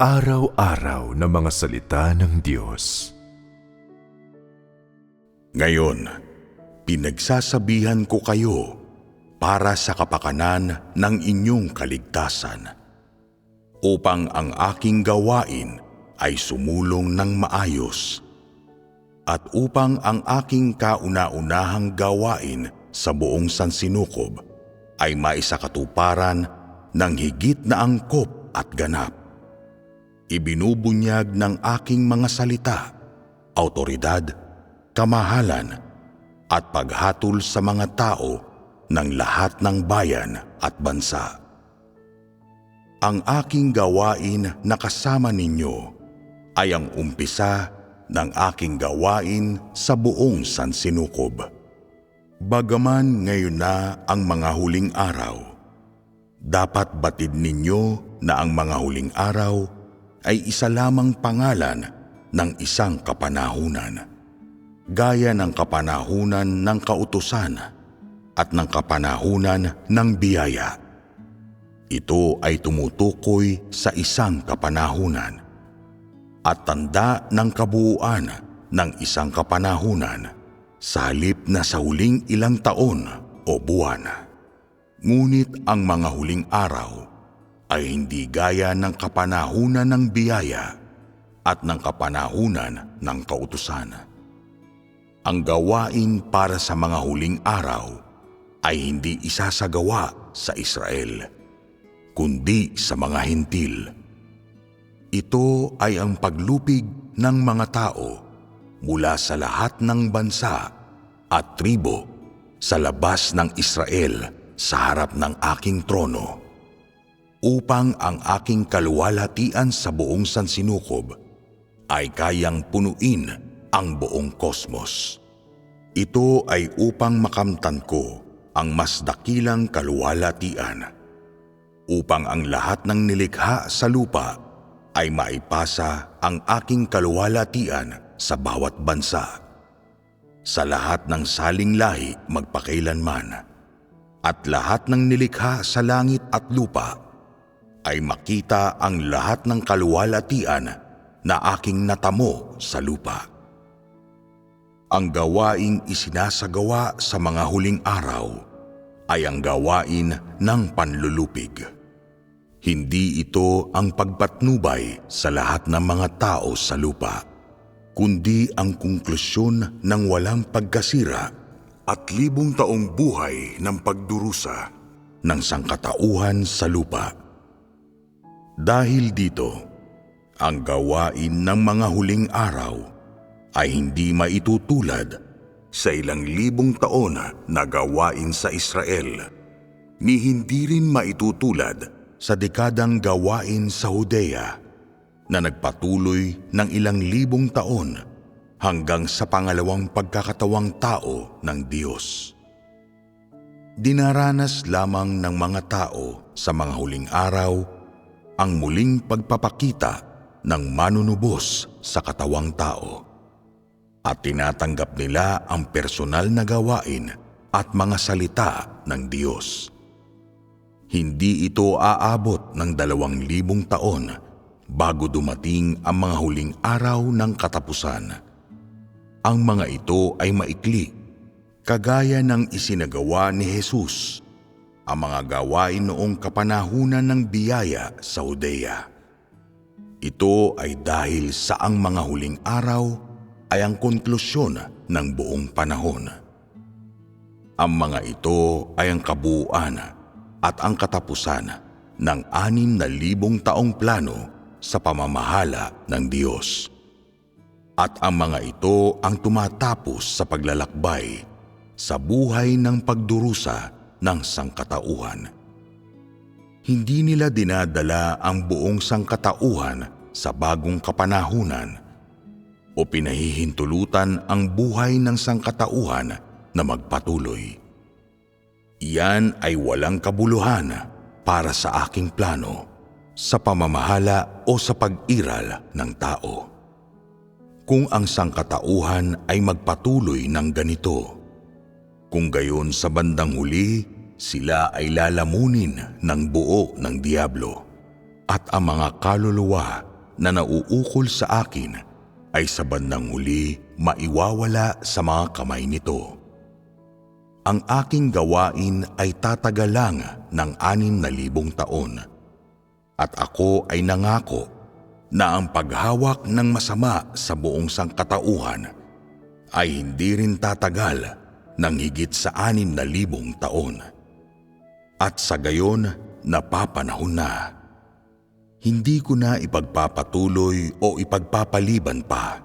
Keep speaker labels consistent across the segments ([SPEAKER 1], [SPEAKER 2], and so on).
[SPEAKER 1] Pang-araw-araw na mga salita ng Diyos.
[SPEAKER 2] Ngayon, pinagsasabihan ko kayo para sa kapakanan ng inyong kaligtasan, upang ang aking gawain ay sumulong ng maayos, at upang ang aking kauna-unahang gawain sa buong sansinukob ay maisakatuparan ng higit na angkop at ganap. Ibinubunyag ng aking mga salita, autoridad, kamahalan, at paghatol sa mga tao ng lahat ng bayan at bansa. Ang aking gawain na kasama ninyo ay ang umpisa ng aking gawain sa buong sansinukob. Bagaman ngayon na ang mga huling araw, dapat batid ninyo na ang mga huling araw ay isa lamang pangalan ng isang kapanahunan. Gaya ng kapanahunan ng kautusan at ng kapanahunan ng biyaya. Ito ay tumutukoy sa isang kapanahunan at tanda ng kabuuan ng isang kapanahunan sa halip na sa huling ilang taon o buwan. Ngunit ang mga huling araw ay hindi gaya ng kapanahunan ng biyaya at ng kapanahunan ng kautusan. Ang gawain para sa mga huling araw ay hindi isasagawa sa Israel, kundi sa mga hintil. Ito ay ang paglupig ng mga tao mula sa lahat ng bansa at tribo sa labas ng Israel sa harap ng aking trono upang ang aking kaluwalhatian sa buong sansinukob ay kayang punuin ang buong kosmos. Ito ay upang makamtan ko ang mas dakilang kaluwalhatian upang ang lahat ng nilikha sa lupa ay maipasa ang aking kaluwalhatian sa bawat bansa. Sa lahat ng saling lahi magpakailanman at lahat ng nilikha sa langit at lupa ay makita ang lahat ng kaluwalhatian na aking natamo sa lupa. Ang gawaing isinasagawa sa mga huling araw ay ang gawain ng panlulupig. Hindi ito ang pagpatnubay sa lahat ng mga tao sa lupa, kundi ang konklusyon ng walang pagkasira at libong taong buhay ng pagdurusa ng sangkatauhan sa lupa. Dahil dito, ang gawain ng mga huling araw ay hindi maitutulad sa ilang libong taon na gawain sa Israel, ni hindi rin maitutulad sa dekadang gawain sa Judea na nagpatuloy ng ilang libong taon hanggang sa pangalawang pagkakatawang tao ng Diyos. Dinaranas lamang ng mga tao sa mga huling araw ang muling pagpapakita ng manunubos sa katawang tao. At tinatanggap nila ang personal na gawain at mga salita ng Diyos. Hindi ito aabot ng dalawang libong taon bago dumating ang mga huling araw ng katapusan. Ang mga ito ay maikli, kagaya ng isinagawa ni Jesus ang mga gawain noong kapanahunan ng biyaya sa Judea. Ito ay dahil sa ang mga huling araw ay ang konklusyon ng buong panahon. Ang mga ito ay ang kabuuan at ang katapusan ng anim na libong taong plano sa pamamahala ng Diyos. At ang mga ito ang tumatapos sa paglalakbay sa buhay ng pagdurusa ng sangkatauhan. Hindi nila dinadala ang buong sangkatauhan sa bagong kapanahunan o pinahihintulutan ang buhay ng sangkatauhan na magpatuloy. Iyan ay walang kabuluhan para sa aking plano sa pamamahala o sa pag-iral ng tao. Kung ang sangkatauhan ay magpatuloy ng ganito, kung gayon sa bandang huli, sila ay lalamunin ng buo ng Diablo at ang mga kaluluwa na nauukol sa akin ay sa bandang huli maiwawala sa mga kamay nito. Ang aking gawain ay tatagal lang ng anim na libong taon at ako ay nangako na ang paghawak ng masama sa buong sangkatauhan ay hindi rin tatagal ng higit sa anim na libong taon. At sa gayon, napapanahon na. Hindi ko na ipagpapatuloy o ipagpapaliban pa.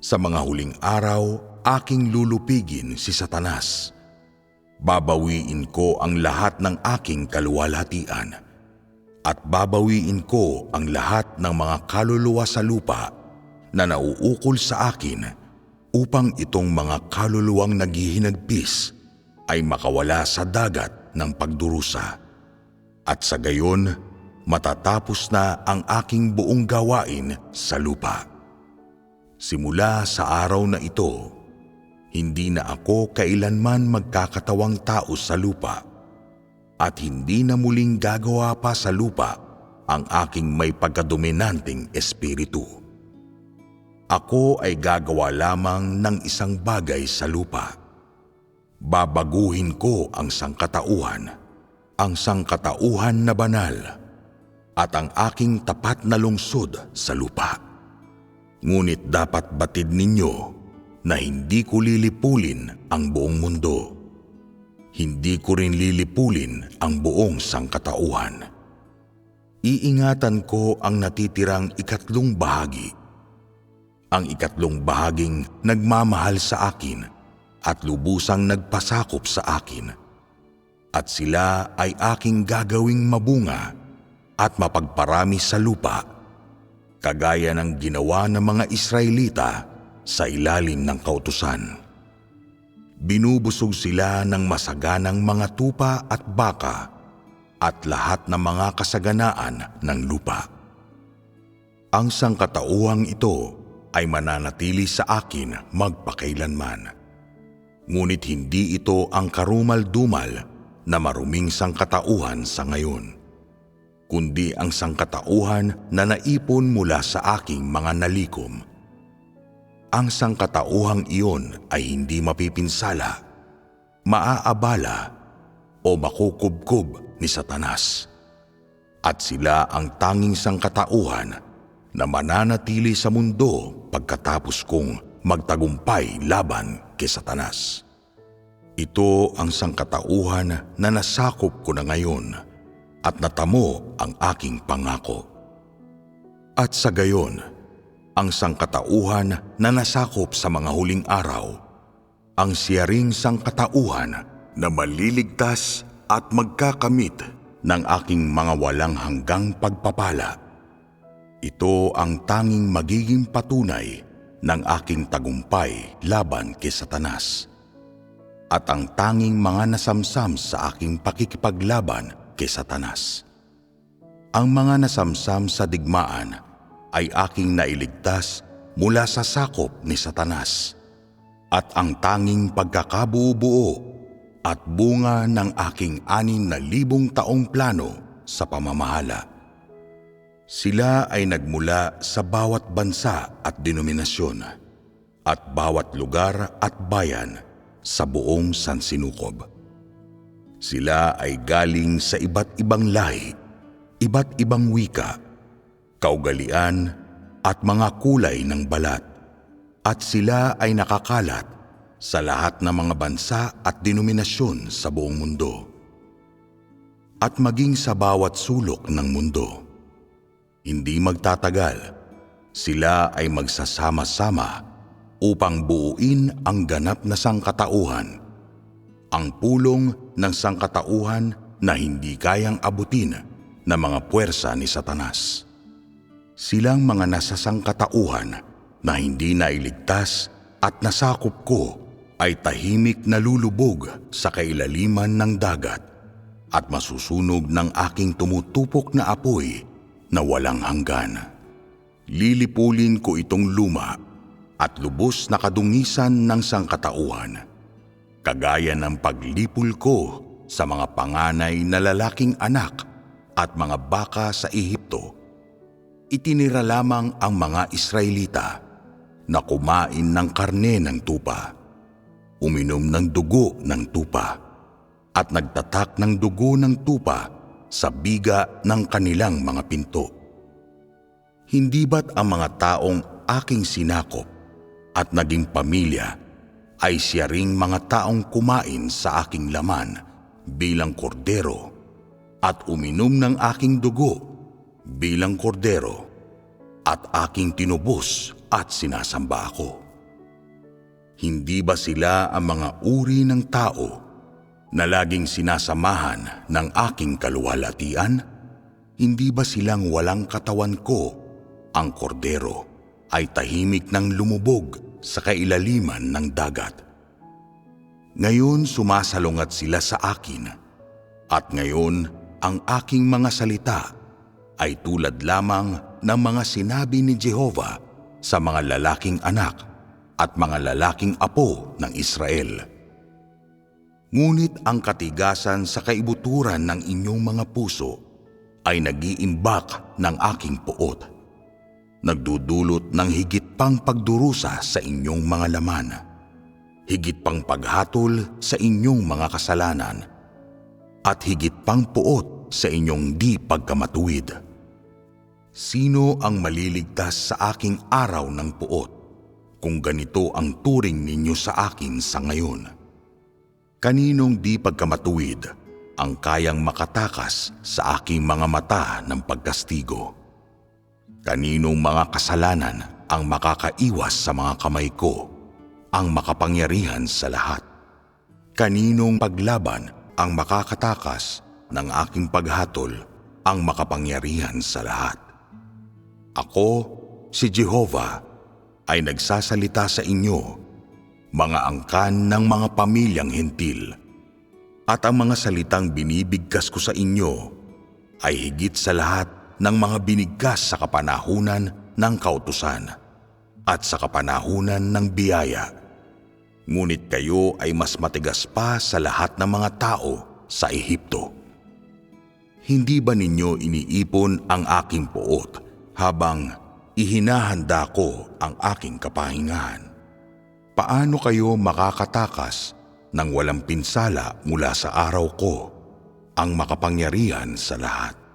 [SPEAKER 2] Sa mga huling araw, aking lulupigin si Satanas. Babawiin ko ang lahat ng aking kaluwalhatian at babawiin ko ang lahat ng mga kaluluwa sa lupa na nauukol sa akin upang itong mga kaluluwang naghihinagpis ay makawala sa dagat ng pagdurusa. At sa gayon, matatapos na ang aking buong gawain sa lupa. Simula sa araw na ito, hindi na ako kailanman magkakatawang tao sa lupa at hindi na muling gagawa pa sa lupa ang aking may pagkadominanteng espiritu. Ako ay gagawa lamang ng isang bagay sa lupa. Babaguhin ko ang sangkatauhan, ang sangkatauhan na banal, at ang aking tapat na lungsod sa lupa. Ngunit dapat batid ninyo na hindi ko lilipulin ang buong mundo. Hindi ko rin lilipulin ang buong sangkatauhan. Iingatan ko ang natitirang ikatlong bahagi. Ang ikatlong bahaging nagmamahal sa akin at lubusang nagpasakop sa akin. At sila ay aking gagawing mabunga at mapagparami sa lupa, kagaya ng ginawa ng mga Israelita sa ilalim ng kautusan. Binubusog sila ng masaganang mga tupa at baka at lahat ng mga kasaganaan ng lupa. Ang sangkatauhang ito ay mananatili sa akin magpakailanman. Ngunit hindi ito ang karumal-dumal na maruming sangkatauhan sa ngayon, kundi ang sangkatauhan na naipon mula sa aking mga nalikom ang sangkatauhang iyon ay hindi mapipinsala, maaabala o makukubkob ni Satanas. At sila ang tanging sangkatauhan na mananatili sa mundo pagkatapos kong magtagumpay laban kay Satanas. Ito ang sangkatauhan na nasakop ko na ngayon at natamo ang aking pangako. At sa gayon, ang sangkatauhan na nasakop sa mga huling araw, ang siyaring sangkatauhan na maliligtas at magkakamit ng aking mga walang hanggang pagpapala. Ito ang tanging magiging patunay ng aking tagumpay laban kay Satanas at ang tanging mga nasamsam sa aking pakikipaglaban kay Satanas. Ang mga nasamsam sa digmaan ay aking nailigtas mula sa sakop ni Satanas at ang tanging pagkakabuo at bunga ng aking anin na libong taong plano sa pamamahala. Sila ay nagmula sa bawat bansa at denominasyon at bawat lugar at bayan sa buong Sansinukob. Sila ay galing sa iba't ibang lahi, iba't ibang wika, kaugalian at mga kulay ng balat at sila ay nakakalat sa lahat ng mga bansa at denominasyon sa buong mundo at maging sa bawat sulok ng mundo. Hindi magtatagal, sila ay magsasama-sama upang buuin ang ganap na sangkatauhan, ang pulong ng sangkatauhan na hindi kayang abutin ng mga puwersa ni Satanas. Silang mga nasasangkatauhan na hindi nailigtas at nasakop ko ay tahimik na lulubog sa kailaliman ng dagat at masusunog ng aking tumutupok na apoy na walang hanggan. Lilipulin ko itong luma at lubos na kadungisan ng sangkatauhan, kagaya ng paglipol ko sa mga panganay na lalaking anak at mga baka sa Ehipto Itinira lamang ang mga Israelita na kumain ng karne ng tupa, uminom ng dugo ng tupa, at nagtatak ng dugo ng tupa sa biga ng kanilang mga pinto. Hindi ba't ang mga taong aking sinakop at naging pamilya ay siya ring mga taong kumain sa aking laman bilang kordero at uminom ng aking dugo bilang kordero at aking tinubos at sinasamba ako. Hindi ba sila ang mga uri ng tao na laging sinasamahan ng aking kaluwalhatian? Hindi ba silang walang katawan ko, ang kordero, ay tahimik ng lumubog sa kailaliman ng dagat? Ngayon sumasalungat sila sa akin, at ngayon ang aking mga salita ay tulad lamang ng mga sinabi ni Jehova sa mga lalaking anak at mga lalaking apo ng Israel. Ngunit ang katigasan sa kaibuturan ng inyong mga puso ay nag-iimbak ng aking puot. Nagdudulot ng higit pang pagdurusa sa inyong mga laman. Higit pang paghatol sa inyong mga kasalanan. At higit pang puot sa inyong di pagkamatuwid. Sino ang maliligtas sa aking araw ng puot kung ganito ang turing ninyo sa akin sa ngayon? Kaninong di pagkamatuwid ang kayang makatakas sa aking mga mata ng pagkastigo? Kaninong mga kasalanan ang makakaiwas sa mga kamay ko, ang makapangyarihan sa lahat? Kaninong paglaban ang makakatakas ng aking paghatol, ang makapangyarihan sa lahat? Ako, si Jehovah, ay nagsasalita sa inyo, mga angkan ng mga pamilyang hentil. At ang mga salitang binibigkas ko sa inyo ay higit sa lahat ng mga binigkas sa kapanahunan ng kautusan at sa kapanahunan ng biyaya. Ngunit kayo ay mas matigas pa sa lahat ng mga tao sa Ehipto. Hindi ba ninyo iniipon ang aking puot habang ihinahanda ko ang aking kapahingahan? Paano kayo makakatakas ng walang pinsala mula sa araw ko, ang makapangyarihan sa lahat?